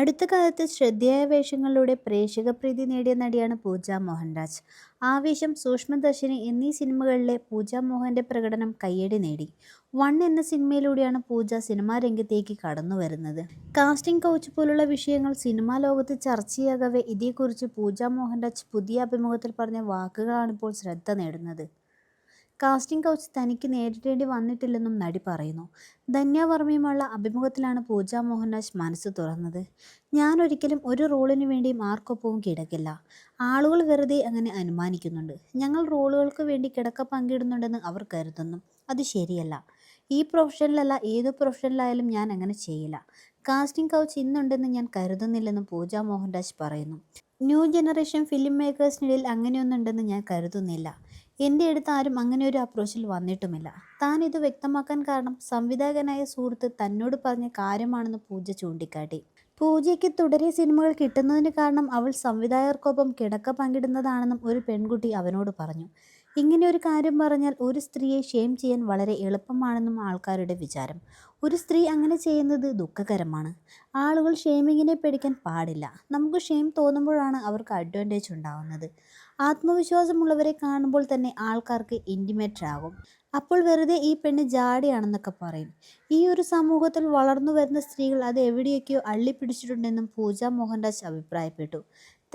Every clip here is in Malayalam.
അടുത്ത കാലത്ത് ശ്രദ്ധേയ വേഷങ്ങളിലൂടെ പ്രേക്ഷക പ്രീതി നേടിയ നടിയാണ് പൂജ മോഹൻരാജ്. ആവേശം, സൂക്ഷ്മദർശിനി എന്നീ സിനിമകളിലെ പൂജ മോഹന്റെ പ്രകടനം കയ്യടി നേടി. വൺ എന്ന സിനിമയിലൂടെയാണ് പൂജ സിനിമാ രംഗത്തേക്ക് കടന്നു വരുന്നത് കാസ്റ്റിംഗ് കൗച്ച് പോലുള്ള വിഷയങ്ങൾ സിനിമാ ലോകത്ത് ചർച്ചയാകവേ ഇതേക്കുറിച്ച് പൂജ മോഹൻരാജ് പുതിയ അഭിമുഖത്തിൽ പറഞ്ഞ വാക്കുകളാണിപ്പോൾ ശ്രദ്ധ നേടുന്നത്. കാസ്റ്റിംഗ് കൗച്ച് തനിക്ക് നേരിടേണ്ടി വന്നിട്ടില്ലെന്നും നടി പറയുന്നു. ധന്യ വർമ്മയുമുള്ള അഭിമുഖത്തിലാണ് പൂജ മോഹൻരാജ് മനസ്സ് തുറന്നത്. ഞാൻ ഒരിക്കലും ഒരു റോളിനു വേണ്ടിയും ആർക്കൊപ്പവും കിടക്കില്ല. ആളുകൾ വെറുതെ അങ്ങനെ അനുമാനിക്കുന്നുണ്ട്. ഞങ്ങൾ റോളുകൾക്ക് വേണ്ടി കിടക്ക പങ്കിടുന്നുണ്ടെന്ന് അവർ കരുതുന്നു. അത് ശരിയല്ല. ഈ പ്രൊഫഷനിലല്ല ഏത് പ്രൊഫഷനിലായാലും ഞാൻ അങ്ങനെ ചെയ്യില്ല. കാസ്റ്റിംഗ് കൗച്ച് ഇന്നുണ്ടെന്ന് ഞാൻ കരുതുന്നില്ലെന്നും പൂജ മോഹൻരാജ് പറയുന്നു. ന്യൂ ജനറേഷൻ ഫിലിം മേക്കേഴ്സിനിടയിൽ അങ്ങനെയൊന്നുണ്ടെന്ന് ഞാൻ കരുതുന്നില്ല. എന്റെ അടുത്ത് ആരും അങ്ങനെ ഒരു അപ്രോച്ചിൽ വന്നിട്ടുമില്ല. താൻ ഇത് വ്യക്തമാക്കാൻ കാരണം സംവിധായകനായ സുഹൃത്ത് തന്നോട് പറഞ്ഞ കാര്യമാണെന്ന് പൂജ ചൂണ്ടിക്കാട്ടി. പൂജയ്ക്ക് തുടരെ സിനിമകൾ കിട്ടുന്നതിന് കാരണം അവൾ സംവിധായകർക്കൊപ്പം കിടക്ക പങ്കിടുന്നതാണെന്നും ഒരു പെൺകുട്ടി അവനോട് പറഞ്ഞു. ഇങ്ങനെ ഒരു കാര്യം പറഞ്ഞാൽ ഒരു സ്ത്രീയെ ഷെയിം ചെയ്യാൻ വളരെ എളുപ്പമാണെന്നും ആൾക്കാരുടെ വിചാരം. ഒരു സ്ത്രീ അങ്ങനെ ചെയ്യുന്നത് ദുഃഖകരമാണ്. ആളുകൾ ഷെയിമിങ്ങിനെ പേടിക്കാൻ പാടില്ല. നമുക്ക് ഷെയിം തോന്നുമ്പോഴാണ് അവർക്ക് അഡ്വാന്റേജ് ഉണ്ടാവുന്നത്. ആത്മവിശ്വാസമുള്ളവരെ കാണുമ്പോൾ തന്നെ ആൾക്കാർക്ക് ഇന്റിമേറ്റ് ആകും. അപ്പോൾ വെറുതെ ഈ പെണ്ണ് ജാടിയാണെന്നൊക്കെ പറയും. ഈ ഒരു സമൂഹത്തിൽ വളർന്നു വരുന്ന സ്ത്രീകൾ അത് എവിടെയൊക്കെയോ അള്ളിപ്പിടിച്ചിട്ടുണ്ടെന്നും പൂജ മോഹൻരാജ് അഭിപ്രായപ്പെട്ടു.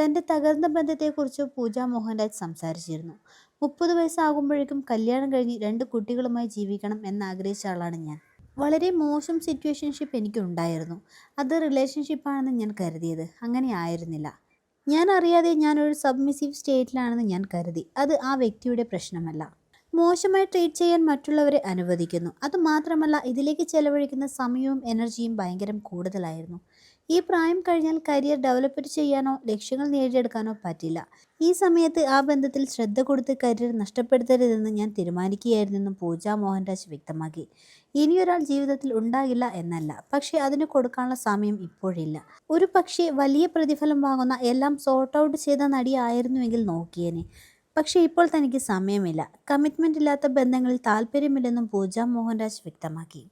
തന്റെ തകർന്ന ബന്ധത്തെക്കുറിച്ച് പൂജ മോഹൻരാജ് സംസാരിച്ചിരുന്നു. "മുപ്പത് വയസ്സാകുമ്പോഴേക്കും കല്യാണം കഴിഞ്ഞ് രണ്ട് കുട്ടികളുമായി ജീവിക്കണം എന്നാഗ്രഹിച്ച ആളാണ് ഞാൻ. വളരെ മോശം സിറ്റുവേഷൻഷിപ്പ് എനിക്കുണ്ടായിരുന്നു. അത് റിലേഷൻഷിപ്പാണെന്ന് ഞാൻ കരുതിയത്. അങ്ങനെ ആയിരുന്നില്ല. ഞാൻ അറിയാതെ ഞാനൊരു സബ്മിസീവ് സ്റ്റേറ്റിലാണെന്ന് ഞാൻ കരുതി. അത് ആ വ്യക്തിയുടെ പ്രശ്നമല്ല. മോശമായി ട്രീറ്റ് ചെയ്യാൻ മറ്റുള്ളവരെ അനുവദിക്കുന്നു. അതുമാത്രമല്ല ഇതിലേക്ക് ചെലവഴിക്കുന്ന സമയവും എനർജിയും ഭയങ്കരം കൂടുതലായിരുന്നു. ഈ പ്രായം കഴിഞ്ഞാൽ കരിയർ ഡെവലപ്പ് ചെയ്യാനോ ലക്ഷ്യങ്ങൾ നേടിയെടുക്കാനോ പറ്റില്ല. ഈ സമയത്ത് ആ ബന്ധത്തിൽ ശ്രദ്ധ കൊടുത്ത് കരിയർ നഷ്ടപ്പെടുത്തരുതെന്ന് ഞാൻ തീരുമാനിക്കുകയായിരുന്നെന്നും പൂജ മോഹൻരാജ് വ്യക്തമാക്കി. ഇനിയൊരാൾ ജീവിതത്തിൽ ഉണ്ടാകില്ല എന്നല്ല. പക്ഷേ അതിന് കൊടുക്കാനുള്ള സമയം ഇപ്പോഴില്ല. ഒരു പക്ഷേ വലിയ പ്രതിഫലം വാങ്ങുന്ന എല്ലാം സോർട്ട് ഔട്ട് ചെയ്ത നടിയായിരുന്നുവെങ്കിൽ നോക്കിയേനെ. പക്ഷേ ഇപ്പോൾ തനിക്ക് സമയമില്ല. കമ്മിറ്റ്മെന്റ് ഇല്ലാത്ത ബന്ധങ്ങളിൽ താല്പര്യമില്ലെന്നും പൂജ മോഹൻരാജ് വ്യക്തമാക്കി.